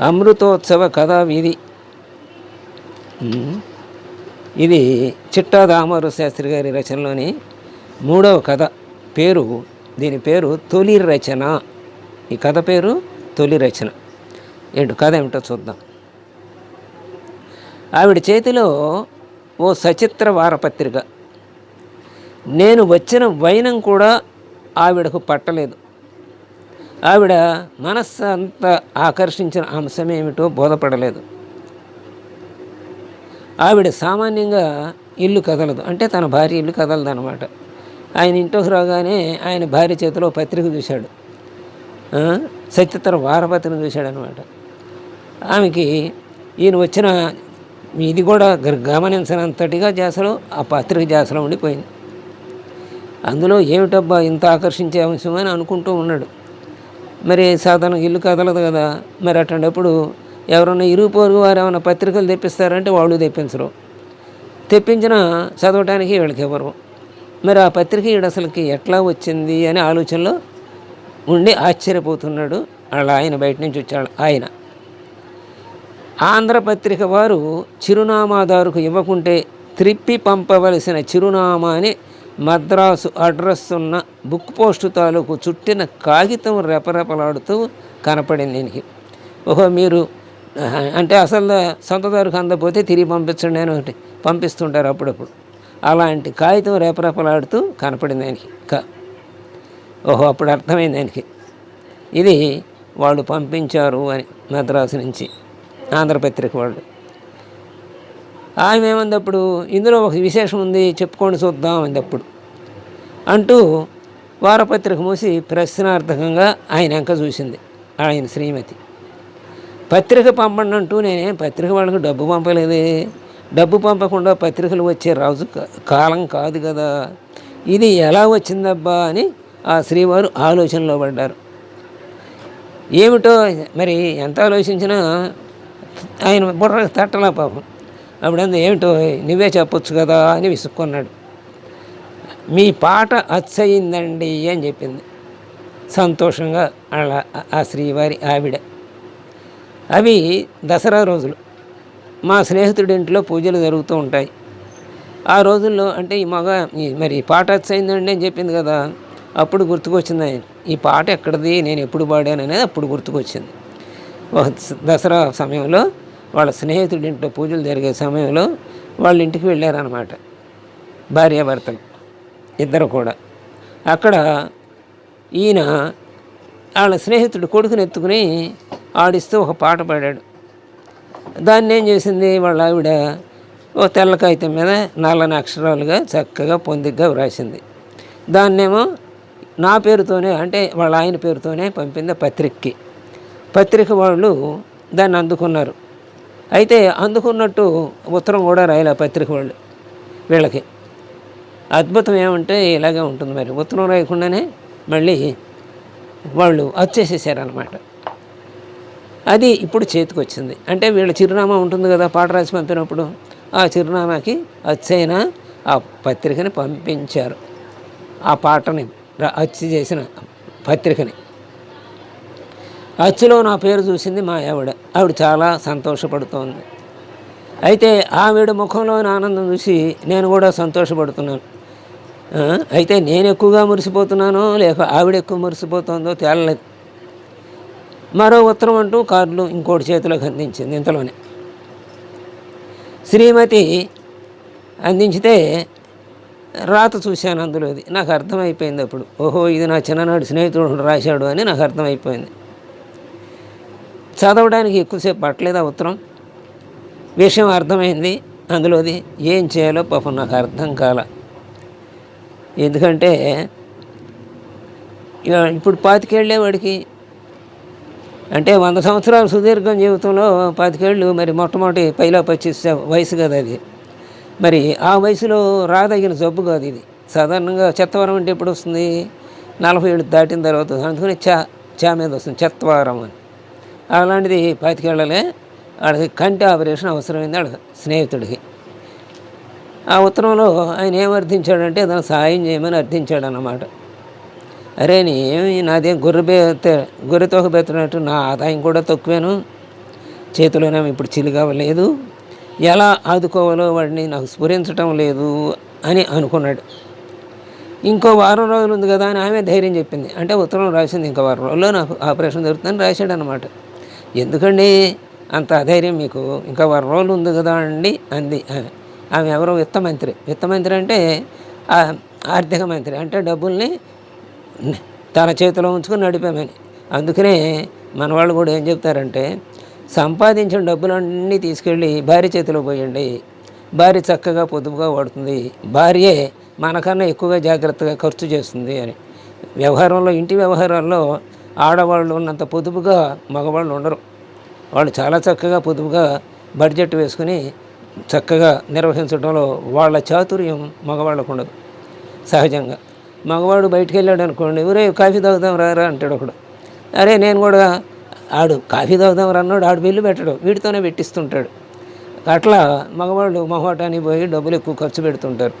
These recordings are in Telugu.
అమృతోత్సవ కథా వీధి. ఇది చిట్టా దామరు శాస్త్రి గారి రచనలోని మూడవ కథ. పేరు దీని పేరు తొలి రచన. ఈ కథ పేరు తొలి రచన. ఏంటో కథ ఏమిటో చూద్దాం. ఆవిడ చేతిలో ఓ సచిత్ర వారపత్రిక. నేను వచ్చిన వైనం కూడా ఆవిడకు పట్టలేదు. ఆవిడ మనస్సు అంత ఆకర్షించిన అంశం ఏమిటో బోధపడలేదు. ఆవిడ సామాన్యంగా ఇల్లు కదలదు. అంటే తన భార్య ఇల్లు కదలదు అనమాట ఆయన ఇంట్లోకి రాగానే ఆయన భార్య చేతిలో పత్రిక చూశాడు. సత్యతర వారపత్రిక చూశాడు అనమాట ఆమెకి ఈయన వచ్చిన ఇది కూడా గ- గమనించినంతటిగా జాసలో ఆ పత్రిక జాసలో ఉండిపోయింది. అందులో ఏమిటబ్బా ఇంత ఆకర్షించే అంశం అని అనుకుంటూ ఉన్నాడు. మరి సాధారణ ఇల్లు కదలదు కదా. మరి అట్లాంటప్పుడు ఎవరన్నా ఇరుగు పొరుగు వారు ఏమైనా పత్రికలు తెప్పిస్తారంటే వాళ్ళు తెప్పించరు. తెప్పించిన చదవటానికి వీళ్ళకి ఇవ్వరు. మరి ఆ పత్రిక ఈడు అసలుకి ఎట్లా వచ్చింది అనే ఆలోచనలో ఉండి ఆశ్చర్యపోతున్నాడు అలా ఆయన బయట నుంచి వచ్చాడు ఆయన. ఆంధ్రపత్రిక వారు చిరునామాదారుకు ఇవ్వకుంటే త్రిప్పి పంపవలసిన చిరునామాని మద్రాసు అడ్రస్ ఉన్న బుక్ పోస్టు తాలూకు చుట్టిన కాగితం రెపరెపలాడుతూ కనపడింది దీనికి ఓహో మీరు అంటే అసలు సొంతదారుకు అందకపోతే తిరిగి పంపించండి అని ఒకటి పంపిస్తుంటారు అప్పుడప్పుడు. అలాంటి కాగితం రెపరెపలాడుతూ కనపడింది ఆయనకి క. ఓహో అప్పుడు అర్థమైంది ఆయనకి ఇది వాళ్ళు పంపించారు అని మద్రాసు నుంచి ఆంధ్రపత్రిక వాళ్ళు. ఆమె ఏమందప్పుడు ఇందులో ఒక విశేషం ఉంది చెప్పుకొని చూద్దాం అందప్పుడు. అంటూ వారపత్రిక మూసి ప్రశ్నార్థకంగా ఆయన ఎంక చూసింది ఆయన శ్రీమతి. పత్రిక పంపండి అంటూ నేనే పత్రిక వాళ్ళకి డబ్బు పంపలేదే. డబ్బు పంపకుండా పత్రికలు వచ్చే రాజు కాలం కాదు కదా. ఇది ఎలా వచ్చిందబ్బా అని ఆ శ్రీవారు ఆలోచనలో పడ్డారు. ఏమిటో మరి ఎంత ఆలోచించినా ఆయన బుర్ర తట్టలా పాపం. అప్పుడంతా ఏమిటో నువ్వే చెప్పొచ్చు కదా అని విసుక్కున్నాడు. మీ పాట అచ్చయిందండి అని చెప్పింది. సంతోషంగా అలా ఆ శ్రీవారి ఆవిడ. అవి దసరా రోజులు. మా స్నేహితుడి ఇంట్లో పూజలు జరుగుతూ ఉంటాయి. ఆ రోజుల్లో అంటే ఈ మగ ఈ మరి పాట అచ్చయిందండి అని చెప్పింది కదా అప్పుడు గుర్తుకొచ్చింది. ఆయన ఈ పాట ఎక్కడిది? నేను ఎప్పుడు పాడాను అనేది అప్పుడు గుర్తుకొచ్చింది. దసరా సమయంలో వాళ్ళ స్నేహితుడి ఇంట్లో పూజలు జరిగే సమయంలో వాళ్ళ ఇంటికి వెళ్ళారనమాట భార్యాభర్తలు ఇద్దరు కూడా. అక్కడ ఈయన వాళ్ళ స్నేహితుడు కొడుకుని ఎత్తుకుని ఆడిస్తూ ఒక పాట పాడాడు. దాన్ని ఏం చేసింది? వాళ్ళ ఆవిడ ఓ తెల్ల కాగితం మీద నల్లని అక్షరాలుగా చక్కగా పొందిగ్గా వ్రాసింది. దాన్నేమో నా పేరుతోనే అంటే వాళ్ళ ఆయన పేరుతోనే పంపింది పత్రికకి. పత్రిక వాళ్ళు దాన్ని అందుకున్నారు. అయితే అందుకున్నట్టు ఉత్తరం కూడా రాయాలి ఆ పత్రిక వాళ్ళు వీళ్ళకి. అద్భుతం ఏమంటే ఇలాగే ఉంటుంది మరి. ఉత్తరం రాయకుండానే మళ్ళీ వాళ్ళు వచ్చేసేసారనమాట అది ఇప్పుడు చేతికి వచ్చింది అంటే వీళ్ళ చిరునామా ఉంటుంది కదా పాట రాసి పంపినప్పుడు ఆ చిరునామాకి అచ్చైన ఆ పత్రికని పంపించారు. ఆ పాటని అచ్చి చేసిన పత్రికని. అచ్చులో నా పేరు చూసింది మా ఆవిడ. ఆవిడ చాలా సంతోషపడుతోంది. అయితే ఆవిడ ముఖంలోని ఆనందం చూసి నేను కూడా సంతోషపడుతున్నాను. అయితే నేను ఎక్కువగా మురిసిపోతున్నానో లేక ఆవిడ ఎక్కువ మురిసిపోతుందో తేలలేదు. మరో ఉత్తరం అంటూ కార్డులు ఇంకోటి చేతిలోకి అందించింది ఇంతలోనే. శ్రీమతి అందించితే రాత చూశాను అందులోది. నాకు అర్థమైపోయింది అప్పుడు. ఓహో ఇది నా చిన్ననాడు స్నేహితుడు రాశాడు అని నాకు అర్థమైపోయింది. చదవడానికి ఎక్కువసేపు పట్టలేదు ఆ ఉత్తరం? విషయం అర్థమైంది. అందులోది ఏం చేయాలో పాపం నాకు అర్థం కాల. ఎందుకంటే ఇక ఇప్పుడు పాతికేళ్ళే వాడికి. అంటే వంద సంవత్సరాల సుదీర్ఘం జీవితంలో పాతికేళ్ళు మరి మొట్టమొదటి పైలా పచ్చేసే వయసు కదా అది. మరి ఆ వయసులో రాదగిన జబ్బు కాదు ఇది. సాధారణంగా చెత్తవరం అంటే ఎప్పుడు వస్తుంది నలభై ఏళ్ళు దాటిన తర్వాత. అందుకని చా చా మీద వస్తుంది. చెత్తవారం అని. అలాంటిది పాతికేళ్ళలే వాడికి కంటి ఆపరేషన్ అవసరమైంది వాడి స్నేహితుడికి. ఆ ఉత్తరంలో ఆయన ఏమర్థించాడంటే అర్థించాడంటే దానికి సహాయం చేయమని అర్థించాడు అన్నమాట అరే నేమి నాదేం గొర్రె బెత్త గొర్రె తోక బెత్తనట్టు నా ఆదాయం కూడా తక్కువేను. చేతిలోనే ఇప్పుడు చిలుగా లేదు. ఎలా ఆదుకోవాలో వాడిని నాకు స్ఫురించటం లేదు అని అనుకున్నాడు. ఇంకో వారం రోజులు ఉంది కదా అని ఆమె ధైర్యం చెప్పింది. అంటే ఉత్తరం రాసింది ఇంకో వారం రోజుల్లో నాకు ఆపరేషన్ జరుగుతుందని రాశాడు అనమాట ఎందుకండి? అంత అధైర్యం మీకు. ఇంకా వారం రోజులు ఉంది కదా అండి అంది. ఆమె ఆమె ఎవరో విత్త మంత్రి. విత్త మంత్రి అంటే ఆర్థిక మంత్రి. అంటే డబ్బుల్ని తన చేతిలో ఉంచుకొని నడిపామని అందుకనే మన వాళ్ళు కూడా ఏం చెప్తారంటే సంపాదించిన డబ్బులన్నీ తీసుకెళ్ళి భార్య చేతిలో పోయండి. భార్య చక్కగా పొదుపుగా వాడుతుంది. భార్యే మనకన్నా ఎక్కువగా జాగ్రత్తగా ఖర్చు చేస్తుంది అని. వ్యవహారంలో ఇంటి వ్యవహారాల్లో ఆడవాళ్ళు ఉన్నంత పొదుపుగా మగవాళ్ళు ఉండరు. వాళ్ళు చాలా చక్కగా పొదుపుగా బడ్జెట్ వేసుకుని చక్కగా నిర్వహించడంలో వాళ్ళ చాతుర్యం మగవాళ్ళకు ఉండదు. సహజంగా. మగవాడు బయటికి వెళ్ళాడు అనుకోండి ఊరే కాఫీ తాగుదాం రారా అంటాడు ఒకడు. అరే నేను కూడా ఆడు కాఫీ తాగుదాం రన్నాడు ఆడు బిల్లు పెట్టడు వీటితోనే పెట్టిస్తుంటాడు. అట్లా మగవాళ్ళు మొహోటానికి పోయి డబ్బులు ఎక్కువ ఖర్చు పెడుతుంటారు.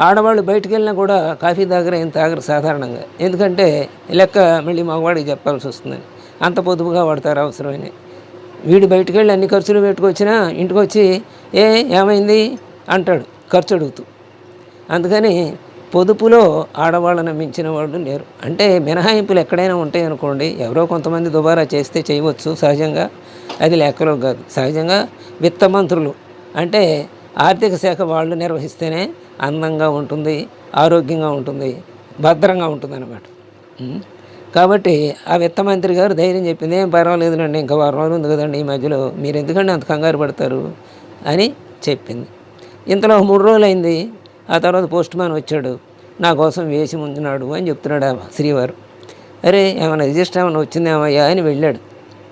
ఆడవాళ్ళు బయటికి వెళ్ళినా కూడా కాఫీ దగ్గర ఏం తాగరు సాధారణంగా. ఎందుకంటే లెక్క మళ్ళీ మగవాడికి చెప్పాల్సి వస్తుందని అంత పొదుపుగా వాడతారు అవసరమని వీడు బయటికి వెళ్ళి అన్ని ఖర్చులు పెట్టుకొచ్చినా ఇంటికి వచ్చి ఏ ఏమైంది? అంటాడు. ఖర్చు అడుగుతూ. అందుకని పొదుపులో ఆడవాళ్ళని మించిన వాళ్ళు లేరు. అంటే మినహాయింపులు ఎక్కడైనా ఉంటాయి అనుకోండి ఎవరో కొంతమంది దుబారా చేస్తే చేయవచ్చు సహజంగా. అది లెక్కలో కాదు. సహజంగా విత్త మంత్రులు అంటే ఆర్థిక శాఖ వాళ్ళు నిర్వహిస్తేనే అందంగా ఉంటుంది ఆరోగ్యంగా ఉంటుంది భద్రంగా ఉంటుంది అనమాట కాబట్టి ఆ విత్త మంత్రి గారు ధైర్యం చెప్పింది ఏం పర్వాలేదునండి ఇంకా వారం రోజులు ఉంది కదండి ఈ మధ్యలో మీరు ఎందుకండి అంత కంగారు పడతారు? అని చెప్పింది. ఇంతలో మూడు రోజులు అయింది ఆ తర్వాత పోస్ట్ మ్యాన్ వచ్చాడు నా కోసం వేసి ముందున్నాడు అని చెప్తున్నాడు ఆ శ్రీవారు. అరే ఏమైనా రిజిస్టర్ ఏమైనా వచ్చిందేమయ్యా? అని వెళ్ళాడు.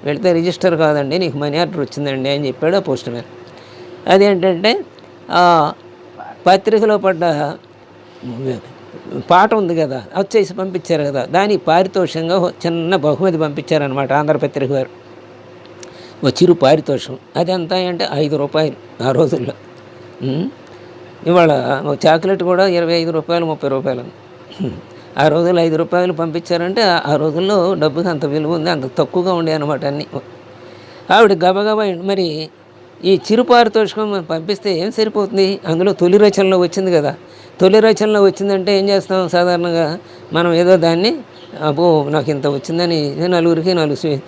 వెళితే రిజిస్టర్ కాదండి నీకు మనీ ఆర్డర్ వచ్చిందండి అని చెప్పాడు ఆ పోస్ట్ మ్యాన్. అదేంటంటే పత్రికలో పడ్డ పాట ఉంది కదా వచ్చేసి పంపించారు కదా దానికి పారితోషంగా చిన్న బహుమతి పంపించారనమాట ఆంధ్రపత్రిక వారు ఓ చిరు పారితోషం అది ఎంత అంటే ఐదు రూపాయలు ఆ రోజుల్లో. ఇవాళ ఒక చాక్లెట్ కూడా ఇరవై ఐదు రూపాయలు ముప్పై రూపాయలు ఆ రోజుల్లో ఐదు రూపాయలు పంపించారంటే ఆ- ఆ రోజుల్లో డబ్బుకి అంత విలువ ఉంది అంత తక్కువగా ఉండే అనమాట అన్నీ. ఆవిడ గబగబా మరి ఈ చిరు పారితోషికం మనం పంపిస్తే ఏం సరిపోతుంది? అందులో తొలి రచనలో వచ్చింది కదా. తొలి రచనలో వచ్చిందంటే ఏం చేస్తాం? సాధారణంగా మనం ఏదో దాన్ని అబ్బో నాకు ఇంత వచ్చిందని నలుగురికి నాలుగు స్వీ-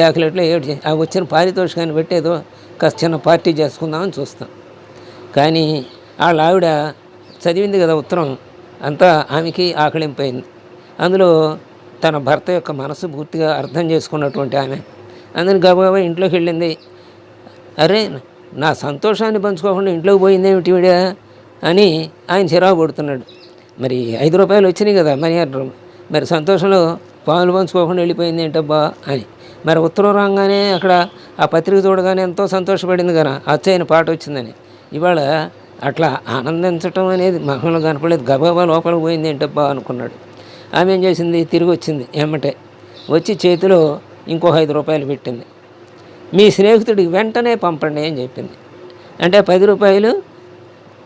చాక్లెట్లు ఏడు ఆ వచ్చిన పారితోషికాన్ని పెట్టి ఏదో కాస్త చిన్న పార్టీ చేసుకుందామని చూస్తాం. కానీ వాళ్ళ ఆవిడ చదివింది కదా ఉత్తరం అంతా ఆమెకి ఆకలింపైంది. అందులో తన భర్త యొక్క మనసు పూర్తిగా అర్థం చేసుకున్నటువంటి ఆమె. అందుని గబగబా ఇంట్లోకి వెళ్ళింది. అరే నా సంతోషాన్ని పంచుకోకుండా ఇంట్లోకి పోయిందేమిటి వీడా? అని ఆయన చిరాకు పడుతున్నాడు. మరి ఐదు రూపాయలు వచ్చినాయి కదా మనీ ఆర్డర్ మరి సంతోషంలో పాలు పంచుకోకుండా వెళ్ళిపోయింది ఏంటబ్బా అని. మరి ఉత్తరం రాగానే అక్కడ ఆ పత్రిక చూడగానే ఎంతో సంతోషపడింది కదా అచ్చైన పాట వచ్చిందని. ఇవాళ అట్లా ఆనందించటం అనేది మహిళలు కనపడలేదు. గబాబా లోపలికి పోయింది ఏంటబ్బా అనుకున్నాడు. ఆమె ఏం చేసింది? తిరిగి వచ్చింది. ఏమంటే వచ్చి చేతిలో ఇంకో ఐదు రూపాయలు పెట్టింది. మీ స్నేహితుడికి వెంటనే పంపండి అని చెప్పింది. అంటే పది రూపాయలు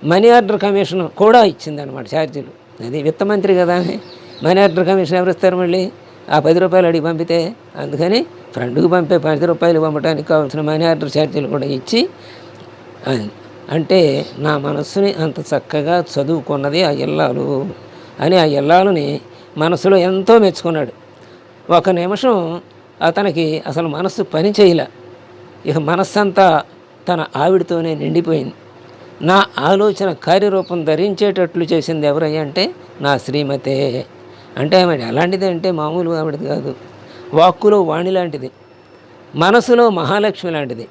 మనీ ఆర్డర్ కమిషన్ కూడా ఇచ్చింది అనమాట ఛార్జీలు. అది విత్త మంత్రి కదా మనీ ఆర్డర్ కమిషన్ ఎవరు ఇస్తారు మళ్ళీ? ఆ పది రూపాయలు అడిగి పంపితే. అందుకని ఫ్రెండ్కి పంపే పది రూపాయలు పంపడానికి కావాల్సిన మనీ ఆర్డర్ ఛార్జీలు కూడా ఇచ్చి అంటే నా మనస్సుని అంత చక్కగా చదువుకున్నది ఆ ఇల్లాలు అని ఆ ఇల్లాలుని మనసులో ఎంతో మెచ్చుకున్నాడు. ఒక నిమిషం అతనికి అసలు మనస్సు పని చేయలే. ఇక మనస్సంతా తన ఆవిడతోనే నిండిపోయింది. నా ఆలోచన కార్యరూపం ధరించేటట్లు చేసింది ఎవరయ్యా అంటే నా శ్రీమతే. అంటే ఆమె ఎలాంటిది అంటే మామూలు ఆవిడది కాదు. వాక్కులో వాణి లాంటిది. మనసులో మహాలక్ష్మి లాంటిది.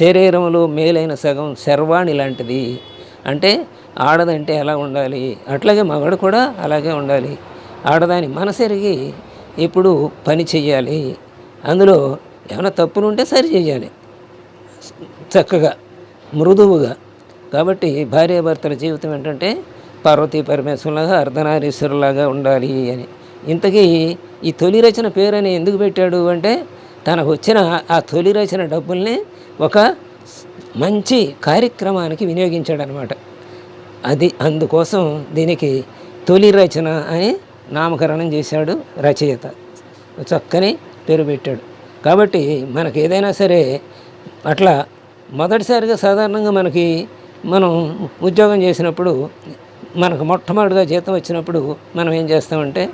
శరీరంలో మేలైన సగం శర్వాణి లాంటిది. అంటే ఆడదంటే ఎలా ఉండాలి? అట్లాగే మగడు కూడా అలాగే ఉండాలి. ఆడదాని మనసెరిగి ఎప్పుడు పని చెయ్యాలి. అందులో ఏమైనా తప్పులు ఉంటే సరి చేయాలి చక్కగా మృదువుగా. కాబట్టి భార్యాభర్తల జీవితం ఏంటంటే పార్వతీ పరమేశ్వరులాగా అర్ధనారీశ్వరులాగా ఉండాలి అని. ఇంతకీ ఈ తొలి రచన పేరని ఎందుకు పెట్టాడు అంటే తనకు వచ్చిన ఆ తొలి రచన డబ్బుల్ని ఒక మంచి కార్యక్రమానికి వినియోగించాడనమాట. అది అందుకోసం దీనికి తొలి రచన అని నామకరణం చేశాడు రచయిత. చక్కని పేరు పెట్టాడు. కాబట్టి మనకు ఏదైనా సరే అట్లా మొదటిసారిగా సాధారణంగా మనకి మనం ఉద్యోగం చేసినప్పుడు మనకు మొట్టమొదటిగా జీతం వచ్చినప్పుడు మనం ఏం చేస్తామంటే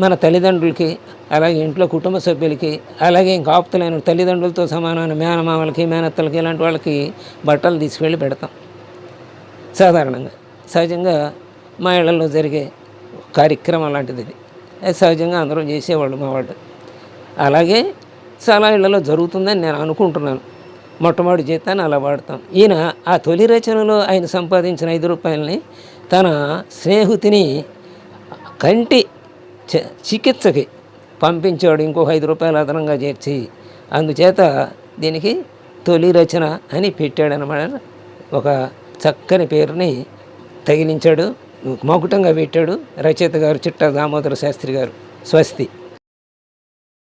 మన తల్లిదండ్రులకి అలాగే ఇంట్లో కుటుంబ సభ్యులకి అలాగే ఇంకా ఆప్తులైన తల్లిదండ్రులతో సమానమైన మేనమామలకి మేనత్తలకి ఇలాంటి వాళ్ళకి బట్టలు తీసుకెళ్ళి పెడతాం. సాధారణంగా. సహజంగా మా ఇళ్ళలో జరిగే కార్యక్రమం లాంటిది ఇది. అది సహజంగా అందరూ చేసేవాళ్ళు మా వాళ్ళు అలాగే చాలా ఇళ్ళలో జరుగుతుందని నేను అనుకుంటున్నాను. మొట్టమొదటి జీతాన్ని అలా వాడతాం. ఈయన ఆ తొలి రచనలో ఆయన సంపాదించిన ఐదు రూపాయలని తన స్నేహితుని కంటి చ- చికిత్సకి పంపించాడు ఇంకొక ఐదు రూపాయలు అదనంగా చేర్చి అందుచేత దీనికి తొలి రచన అని పెట్టాడనమాట ఒక చక్కని పేరుని తగిలించాడు. మకుటంగా పెట్టాడు రచయిత గారు చిట్టా దామోదర శాస్త్రి గారు. స్వస్తి.